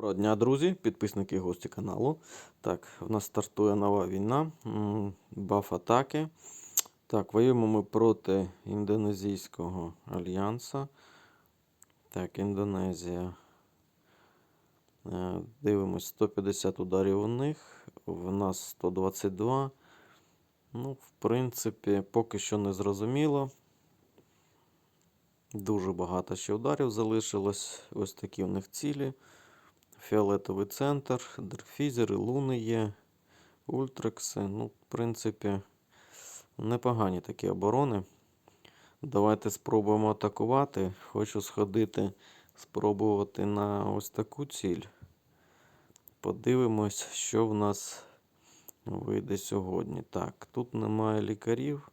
Доброго дня, друзі, підписники і гості каналу. Так, в нас стартує нова війна. Баф атаки. Так, воюємо ми проти Індонезійського альянсу. Так, Індонезія. Е, Дивимось 150 ударів у них. В нас 122. Ну, в принципі, поки що не зрозуміло. Дуже багато ще ударів залишилось. Ось такі в них цілі. Фіолетовий центр, дерфізери, луни є, ультракси. Ну, в принципі, непогані такі оборони. Давайте спробуємо атакувати. Хочу сходити, спробувати на ось таку ціль. Подивимось, що в нас вийде сьогодні. Так, тут немає лікарів.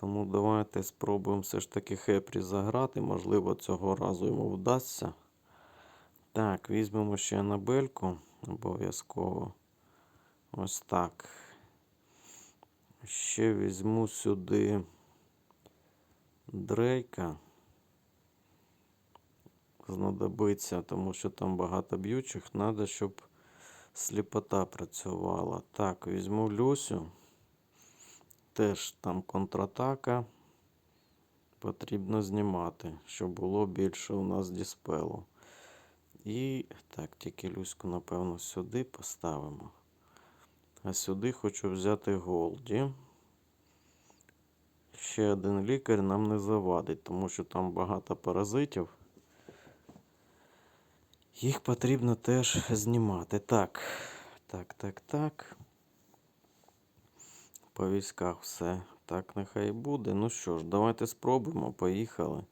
Тому давайте спробуємо все ж таки Хепрі заграти. Можливо, цього разу йому вдасться. Так, візьмемо ще Анабельку обов'язково. Ось так. Ще візьму сюди Дрейка. Знадобиться, тому що там багато б'ючих. Треба, щоб сліпота працювала. Так, візьму Люсю. Теж там контратака. Потрібно знімати, щоб було більше у нас діспелу. І так, тільки Люську, напевно, сюди поставимо. А сюди хочу взяти Голді. Ще один лікар нам не завадить, тому що там багато паразитів. Їх потрібно теж знімати. Так, так, так, так. По військах все. Так, нехай буде. Ну що ж, давайте спробуємо. Поїхали.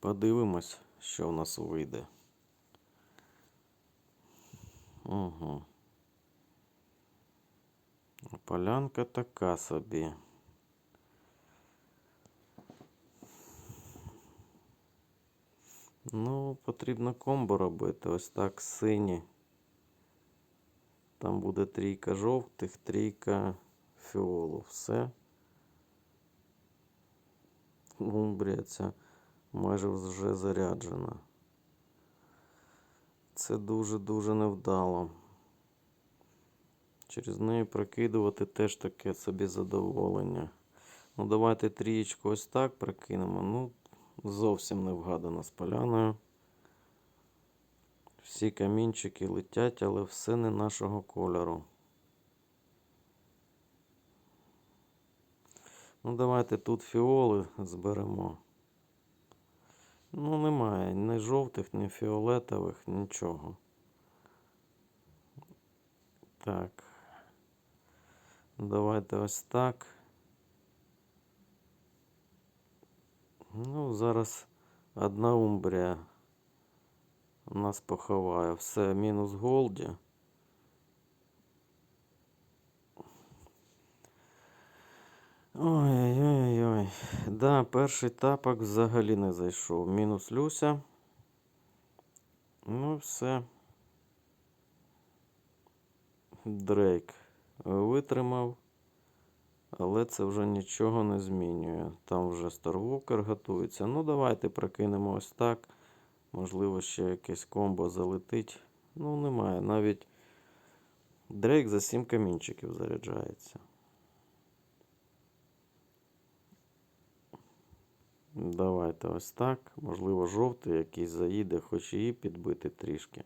Подивимось, що в нас вийде. Угу. Полянка така собі. Ну, потрібно комбо робити. Ось так сині. Там буде трійка жовтих, трійка фіолу. Все. Умбрія ця майже вже заряджена. Це дуже-дуже невдало. Через неї прокидувати теж таке собі задоволення. Ну, давайте трієчку ось так прокинемо. Ну, зовсім не вгадано з поляною. Всі камінчики летять, але все не нашого кольору. Ну, давайте тут фіоли зберемо. Ну, немає ні жовтих, ні фіолетових, нічого. Так. Давайте ось так. Ну, зараз одна умбрія нас поховає. Все, мінус голді. Ой-ой-ой. Да, перший тапок взагалі не зайшов. Мінус Люся. Ну, все. Дрейк витримав. Але це вже нічого не змінює. Там вже Старвокер готується. Ну, давайте прокинемо ось так. Можливо, ще якесь комбо залетить. Ну, немає. Навіть Дрейк за 7 камінчиків заряджається. Давайте ось так. Можливо, жовтий якийсь заїде, хоч її підбити трішки.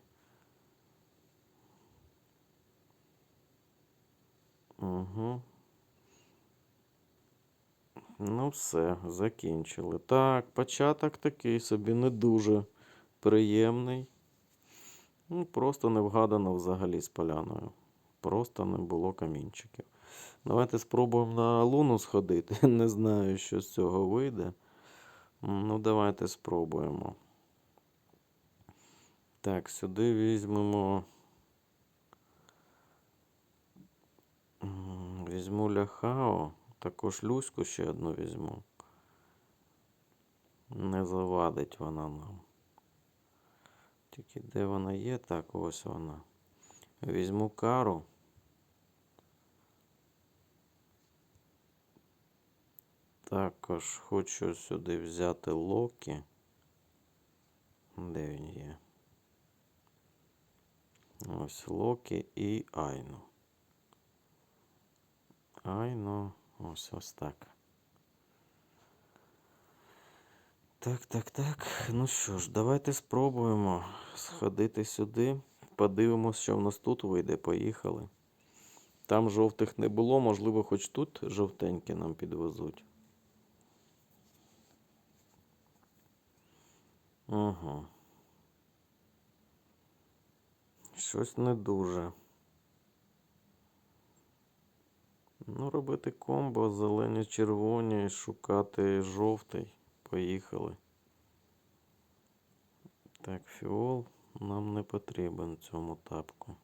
Угу. Ну, все, закінчили. Так, початок такий собі не дуже приємний. Ну, просто не вгадано взагалі з поляною. Просто не було камінчиків. Давайте спробуємо на луну сходити. Не знаю, що з цього вийде. Ну, давайте спробуємо. Так, сюди візьмемо. Візьму ляхао. Також люську ще одну візьму. Не завадить вона нам. Тільки де вона є? Так, ось вона. Візьму кару. Також хочу сюди взяти Локі. Де він є? Ось Локі і Айно. Айно. Ось ось так. Так, так, так. Ну що ж, давайте спробуємо сходити сюди. Подивимось, що в нас тут вийде. Поїхали. Там жовтих не було, можливо, хоч тут жовтенькі нам підвезуть. Ага. Щось не дуже. Ну, робити комбо, зелені, червоні, шукати жовтий. Поїхали. Так, фіол нам не потрібен цьому тапку.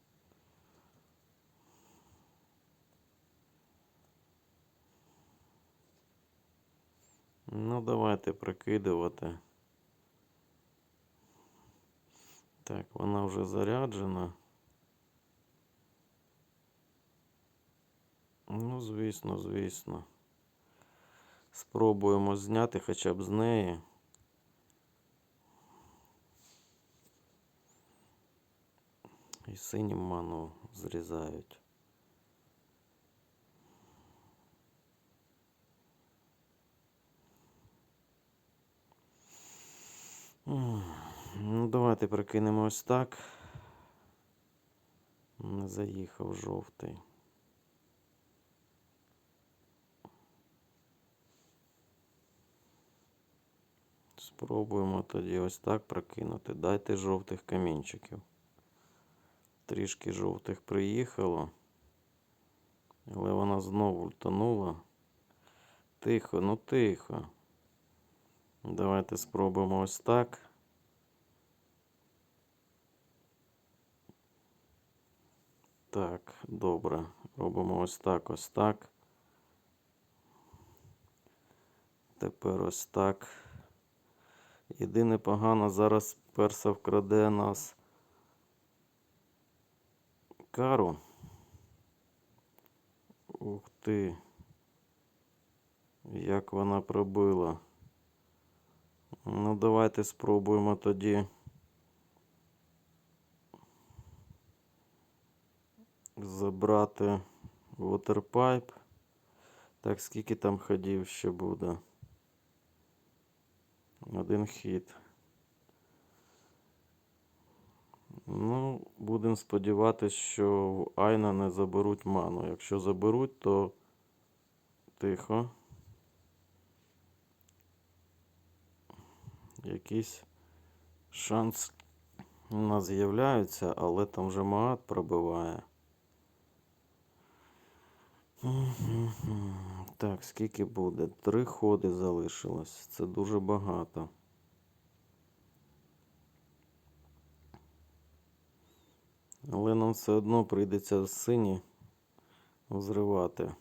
Ну, давайте прикидувати. Так, вона вже заряджена. Ну, звісно, звісно. Спробуємо зняти хоча б з неї. І синім ману зрізають. М, Ну, давайте прикинемо ось так. Не заїхав жовтий. Спробуємо тоді ось так прокинути. Дайте жовтих камінчиків. Трішки жовтих приїхало. Але вона знову ультанула. Тихо, ну тихо. Давайте спробуємо ось так. Так, добре. Робимо ось так, ось так. Тепер ось так. Єдине погано, зараз перса вкраде нас кару. Ух ти. Як вона пробила. Ну, давайте спробуємо тоді. Забрати waterpipe. Так, скільки там ходів ще буде? Один хід. Ну, будемо сподіватися, що в Айна не заберуть ману. Якщо заберуть, то тихо. Якийсь шанс у нас з'являється, але там вже Маат пробиває. Так, скільки буде? Три ходи залишилось. Це дуже багато. Але нам все одно прийдеться сині зривати.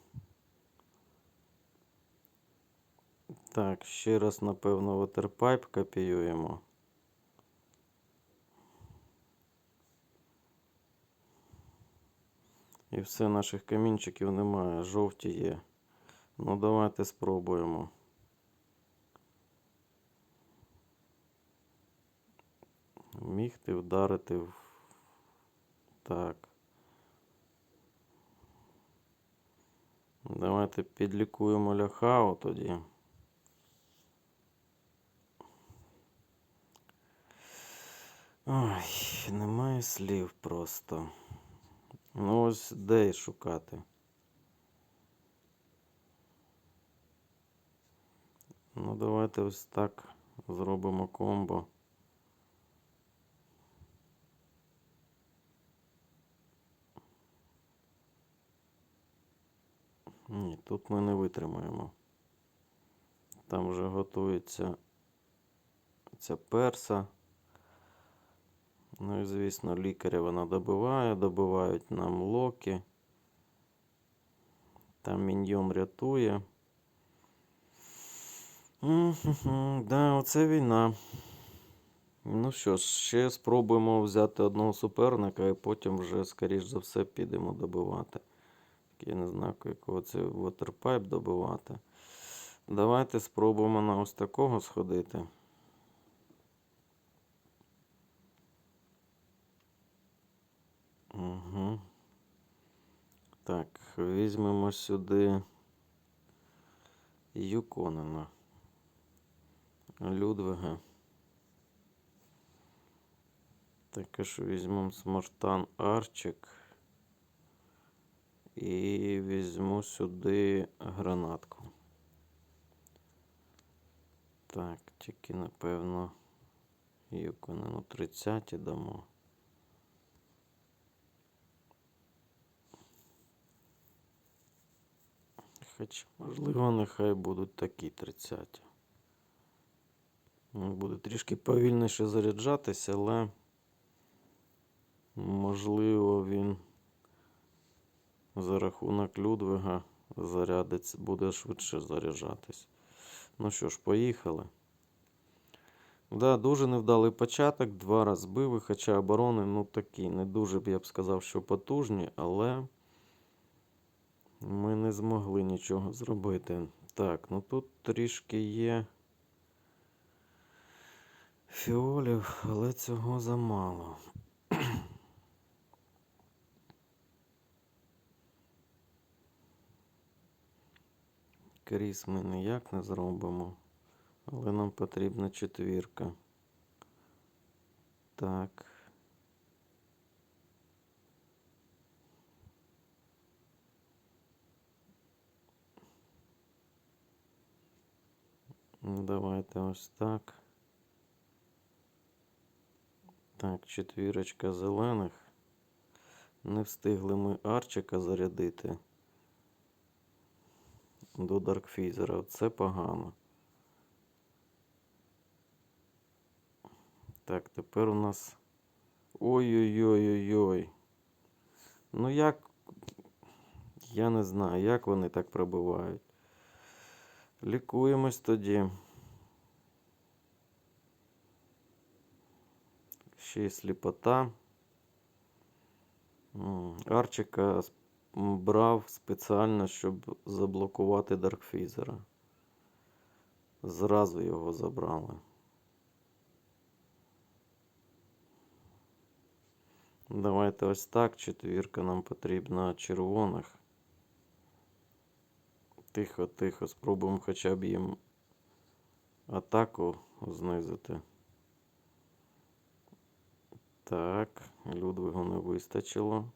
Так, ще раз, напевно, waterpipe копіюємо. І все, наших камінчиків немає, жовті є. Ну, давайте спробуємо. Міг ти вдарити в. Так. Давайте підлікуємо ляхау тоді. Ой, немає слів просто. Ну ось де шукати. Ну, давайте ось так зробимо комбо. Ні, тут ми не витримаємо. Там вже готується ця перса. Ну і звісно, лікаря вона добиває, добивають нам локи. Там міньйон рятує. Да, оце війна. Ну що ж, ще спробуємо взяти одного суперника і потім вже, скоріш за все, підемо добивати. Я не знаю, якого це waterpipe добивати. Давайте спробуємо на ось такого сходити. Так, візьмемо сюди Юконена. Людвига. Також візьмемо Смартан Арчик. І візьму сюди гранатку. Так, тільки напевно Юконену 30 дамо. Хоч, можливо, нехай будуть такі 30. Буде трішки повільніше заряджатися, але можливо він за рахунок Людвига зарядиться, буде швидше заряджатись. Ну що ж, поїхали. Да, дуже невдалий початок, два рази били, хоча оборони, ну такі, не дуже б я б сказав, що потужні, але ми не змогли нічого зробити. Так, ну тут трішки є фіолів, але цього замало. Кріс ми ніяк не зробимо, але нам потрібна четвірка. Так. Ну, Давайте ось так. Так, четвірочка зелених. Не встигли ми арчика зарядити до Даркфізера. Це погано. Так, тепер у нас. Ой-ой-ой-ой-ой. Ну як. Я не знаю, як вони так пробивають. Лікуємось тоді. Ще й сліпота. Арчика брав спеціально, щоб заблокувати Даркфізера. Зразу його забрали. Давайте ось так. Четвірка нам потрібна червоних. Тихо, тихо. Спробуємо хоча б їм атаку знизити. Так, Людвигу не вистачило.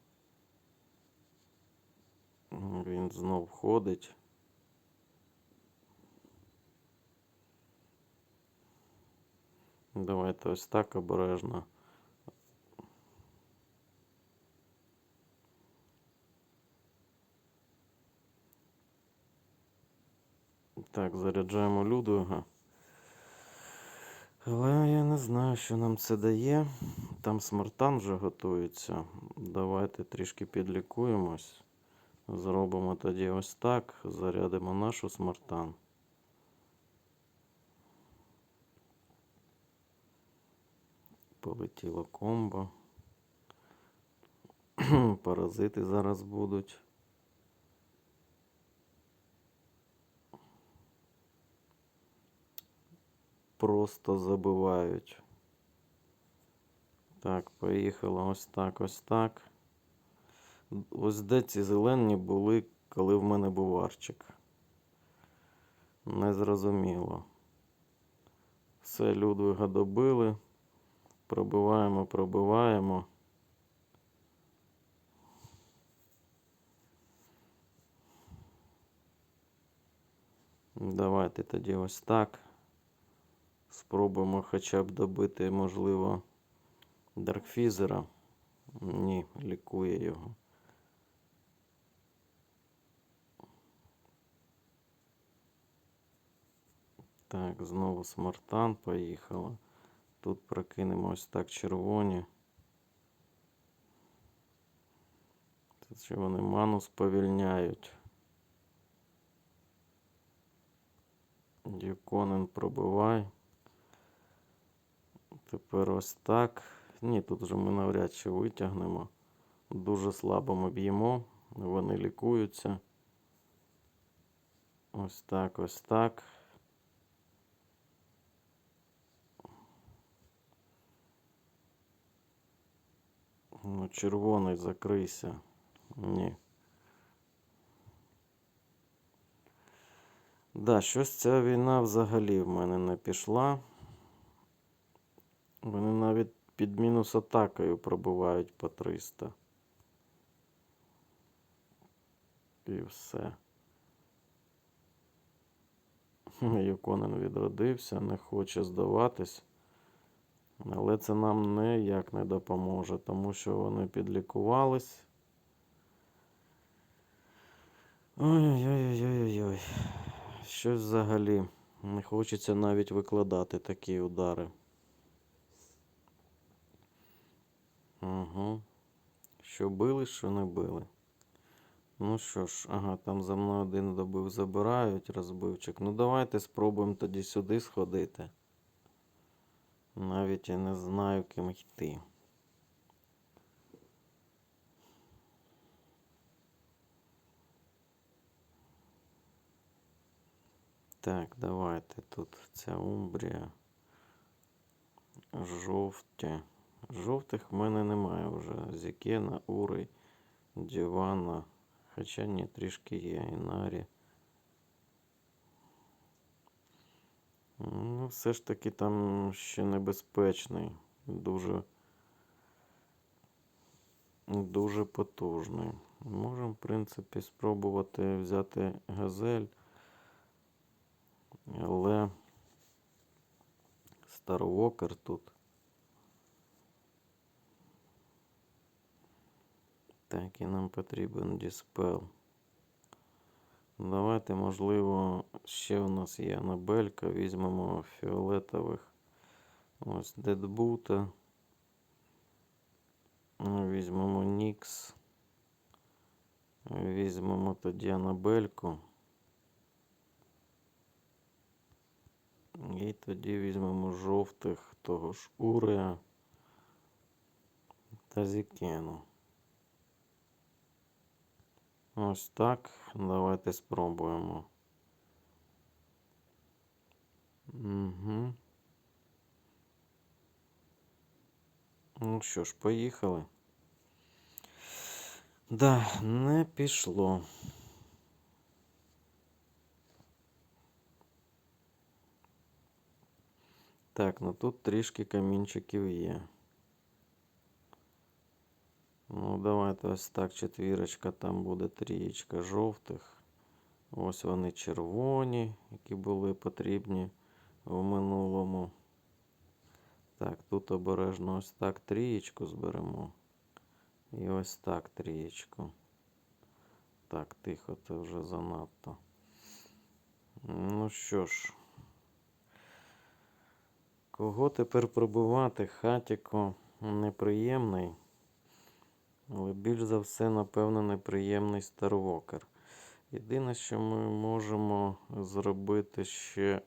Він знов ходить. Давайте ось так обережно. Так, заряджаємо Людвига. Але я не знаю, що нам це дає. Там смартан вже готується. Давайте трішки підлікуємось. Зробимо тоді ось так. Зарядимо нашу смартан. Полетіло комбо. Паразити зараз будуть. Просто забивають. Так, поїхало ось так, ось так. Ось де ці зелені були, коли в мене був арчик. Незрозуміло. Все, Людвига добили. Пробиваємо, пробиваємо. Давайте тоді ось так. Спробуємо хоча б добити, можливо, Даркфізера. Ні, лікує його. Так, знову смартан поїхала. Тут прокинемо ось так червоні. Тут ще вони ману сповільняють. Дюконен пробивай. Тепер ось так. Ні, тут вже ми навряд чи витягнемо. Дуже слабо ми б'ємо, вони лікуються. Ось так, ось так. Ну, червоний закрийся. Ні. Да, щось ця війна взагалі в мене не пішла. Вони навіть під мінус атакою пробивають по 300. І все. Юконен відродився, не хоче здаватись. Але це нам ніяк не допоможе, тому що вони підлікувались. Ой-ой-ой-ой-ой. Щось взагалі не хочеться навіть викладати такі удари. Угу. Що били, що не били. Ну що ж, ага, там за мною один добив, забирають розбивчик. Ну давайте спробуємо тоді сюди сходити. Навіть я не знаю, ким йти. Так, давайте тут ця Умбрія. Жовті. Жовтих в мене немає вже. Зікена, Урий, Дівана. Хоча ні, трішки є. Інарі. Ну, все ж таки там ще небезпечний. Дуже. Дуже потужний. Можемо, в принципі, спробувати взяти газель. Але Старвокер тут. Так, і нам потрібен діспел. Давайте, можливо, ще у нас є Анабелька. Візьмемо фіолетових. Ось Дедбута. Візьмемо Нікс. Візьмемо тоді Анабельку. І тоді візьмемо жовтих того ж Урея та Зікену. Ось так. Давайте спробуємо. Угу. Ну що ж, поїхали. Да, не пішло. Так, ну тут трішки камінчиків є. Ну, давайте ось так, четвірочка, там буде трієчка жовтих. Ось вони червоні, які були потрібні в минулому. Так, тут обережно ось так трієчку зберемо. І ось так трієчку. Так, тихо, це вже занадто. Ну що ж. Кого тепер пробивати? Хатіко неприємний. Але більш за все, напевно, неприємний Старвокер. Єдине, що ми можемо зробити ще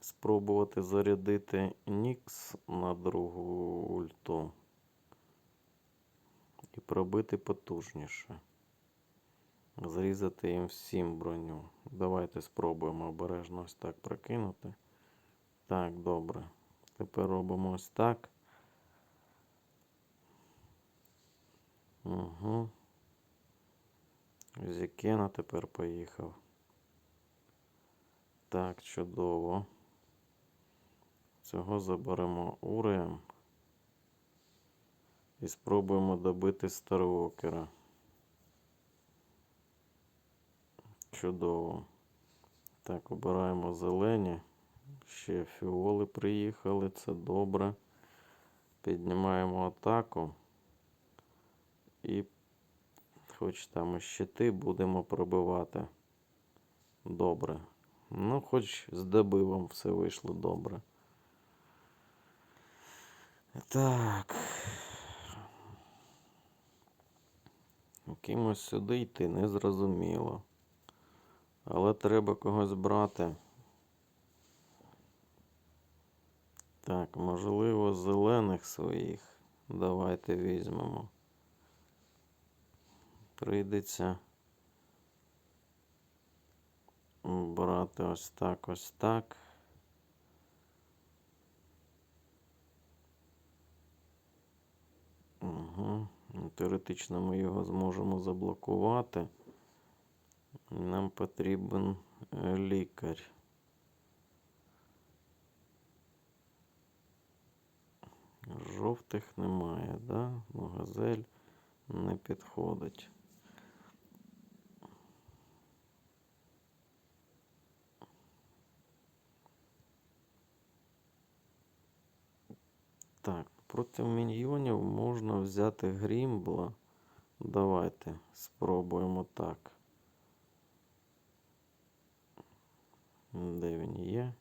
спробувати зарядити Нікс на другу ульту і пробити потужніше. Зрізати їм всім броню. Давайте спробуємо обережно ось так прокинути. Так, добре. Тепер робимо ось так. Угу. Зікена тепер поїхав. Так, чудово. Цього заберемо уреєм. І спробуємо добити Старвокера. Чудово. Так, обираємо зелені. Ще фіоли приїхали, це добре. Піднімаємо атаку. І хоч там щити будемо пробивати. Добре. Ну, хоч з добивом все вийшло добре. Так. Кимось сюди йти не зрозуміло. Але треба когось брати. Так, можливо, зелених своїх. Давайте візьмемо. Прийдеться брати ось так, ось так. Угу. Теоретично ми його зможемо заблокувати. Нам потрібен е, лікар. Жовтих немає, да? Ну, газель не підходить. Так, проти міньйонів можна взяти грімбла. Давайте спробуємо так. Де він є?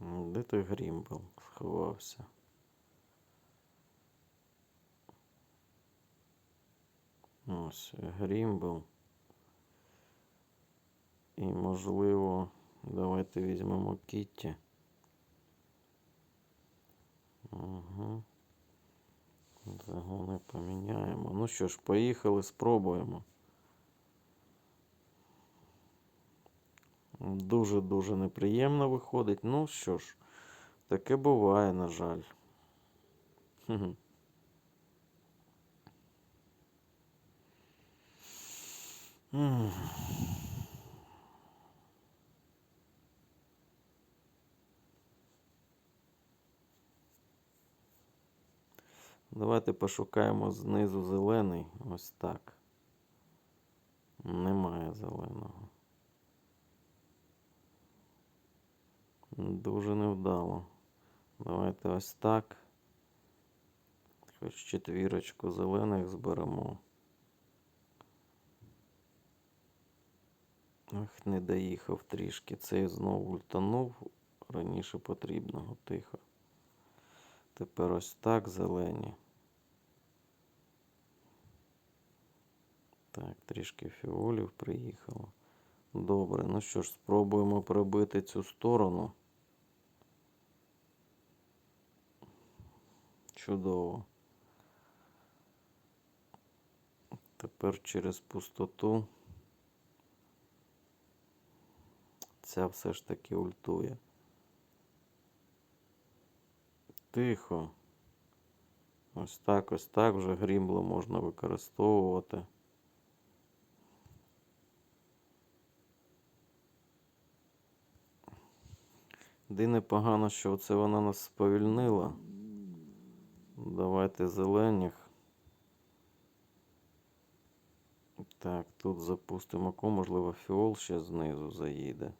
Де той грімбл сховався? Ось грімбл. І можливо, давайте візьмемо Кітті. Угу. Загони поміняємо. Ну що ж, поїхали, спробуємо. Дуже-дуже неприємно виходить. Ну що ж, таке буває, на жаль. Давайте пошукаємо знизу зелений. Ось так. Немає зеленого. Дуже невдало. Давайте ось так. Хоч четвірочку зелених зберемо. Ах, не доїхав трішки. Цей знову ультанув. Раніше потрібного тихо. Тепер ось так зелені. Так, трішки фіолів приїхало. Добре, ну що ж, спробуємо пробити цю сторону. Чудово. Тепер через пустоту. Ця все ж таки ультує. Тихо. Ось так, ось так вже грімбло можна використовувати. Єдине погано, що це вона нас сповільнила. Давайте зелених. Так, тут запустимо ко, можливо, фіол ще знизу заїде.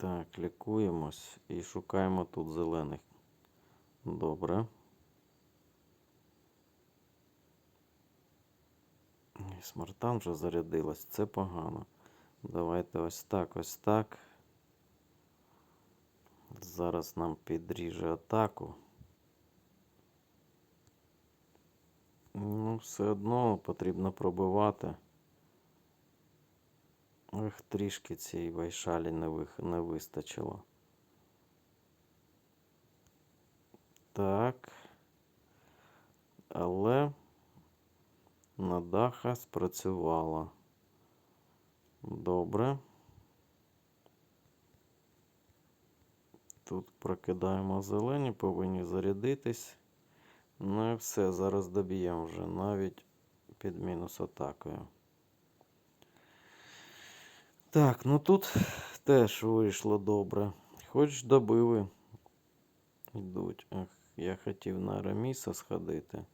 Так, лікуємось і шукаємо тут зелених. Добре. І Смартан вже зарядилась, це погано. Давайте ось так, ось так. Зараз нам підріже атаку. Ну, все одно потрібно пробивати. Ех, трішки цієї вайшалі не, вистачило. Так. Але на даха спрацювала. Добре. Тут прокидаємо зелені, повинні зарядитись. Ну і все, зараз доб'ємо вже навіть під мінус атакою. Так, ну тут теж вийшло добре. Хоч добили. Йдуть. Ах, я хотів на Араміса сходити.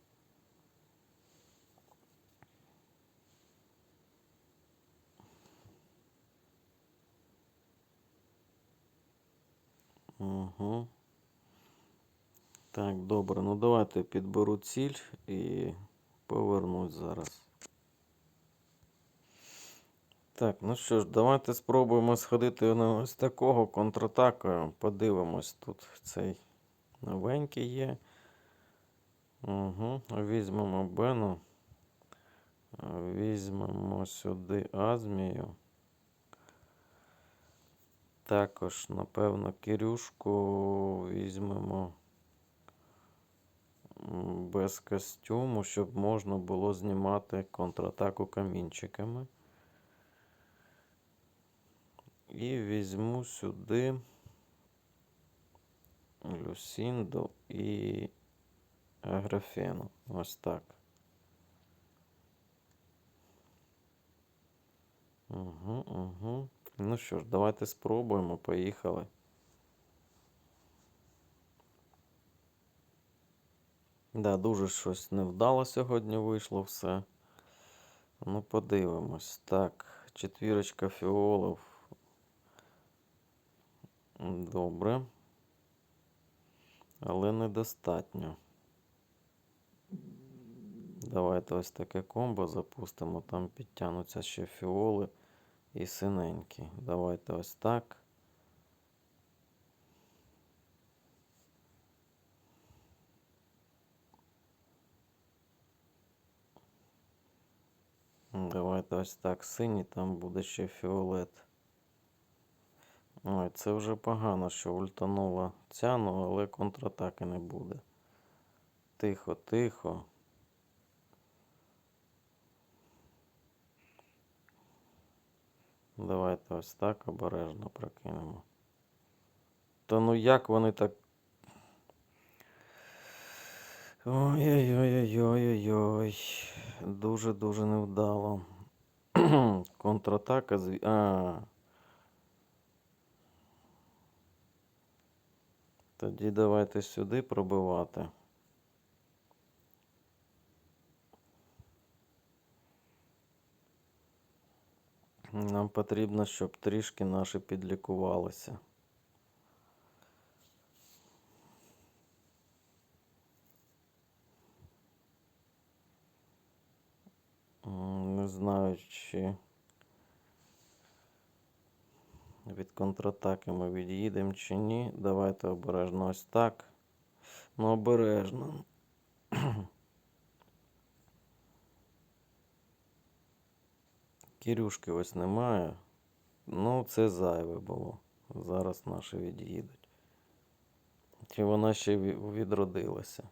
Угу. Так, добре. Ну давайте підберу ціль і повернусь зараз. Так, ну що ж, давайте спробуємо сходити на ось такого контратакою. Подивимось, тут цей новенький є. Угу. Візьмемо Бену. Візьмемо сюди Азмію. Також, напевно, Кирюшку візьмемо без костюму, щоб можна було знімати контратаку камінчиками. І візьму сюди Люсінду і Аграфену. Ось так. Угу, угу. Ну що ж, давайте спробуємо. Поїхали. Да, дуже щось невдало сьогодні вийшло все. Ну, подивимось. Так, четвірочка фіолів. Добре. Але недостатньо. Давайте ось таке комбо запустимо. Там підтягнуться ще фіоли і синенькі. Давайте ось так. Давайте ось так. Синій, там буде ще фіолет. Ой, це вже погано, що ультанула цяну, але контратаки не буде. Тихо, тихо. Давайте ось так обережно прокинемо. Та ну як вони так. Ой-ой-ой-ой-ой-ой. Дуже-дуже невдало. Контратака зві... А. Тоді давайте сюди пробивати. Нам потрібно, щоб трішки наші підлікувалися. Не знаю, чи від контратаки ми від'їдемо чи ні. Давайте обережно ось так. Ну, обережно. Кірюшки ось немає. Ну, це зайве було. Зараз наші від'їдуть. Чи вона ще відродилася?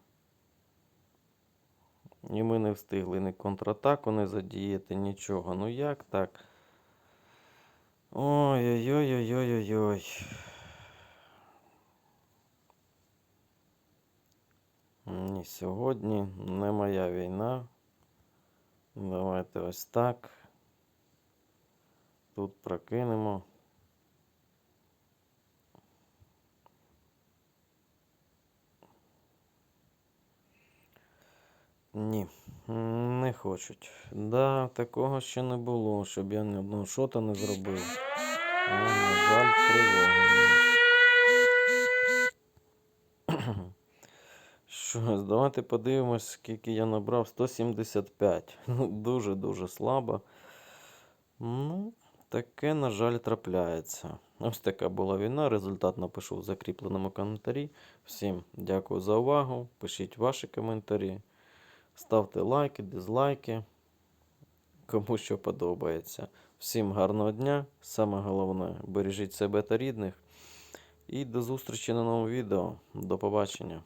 І ми не встигли ні контратаку не задіяти, нічого. Ну як так? Ой-ой-ой-ой-ой-ой. Ні, сьогодні не моя війна. Давайте ось так. Тут прокинемо. Ні, не хочуть. Да, такого ще не було, щоб я ні одного шота не зробив. Але, на жаль, тривога. Що, давайте подивимось, скільки я набрав. 175. Ну, Дуже-дуже слабо. Ну, таке, на жаль, трапляється. Ось така була війна. Результат напишу в закріпленому коментарі. Всім дякую за увагу. Пишіть ваші коментарі. Ставте лайки, дизлайки. Кому що подобається. Всім гарного дня. Саме головне, бережіть себе та рідних. І до зустрічі на новому відео. До побачення.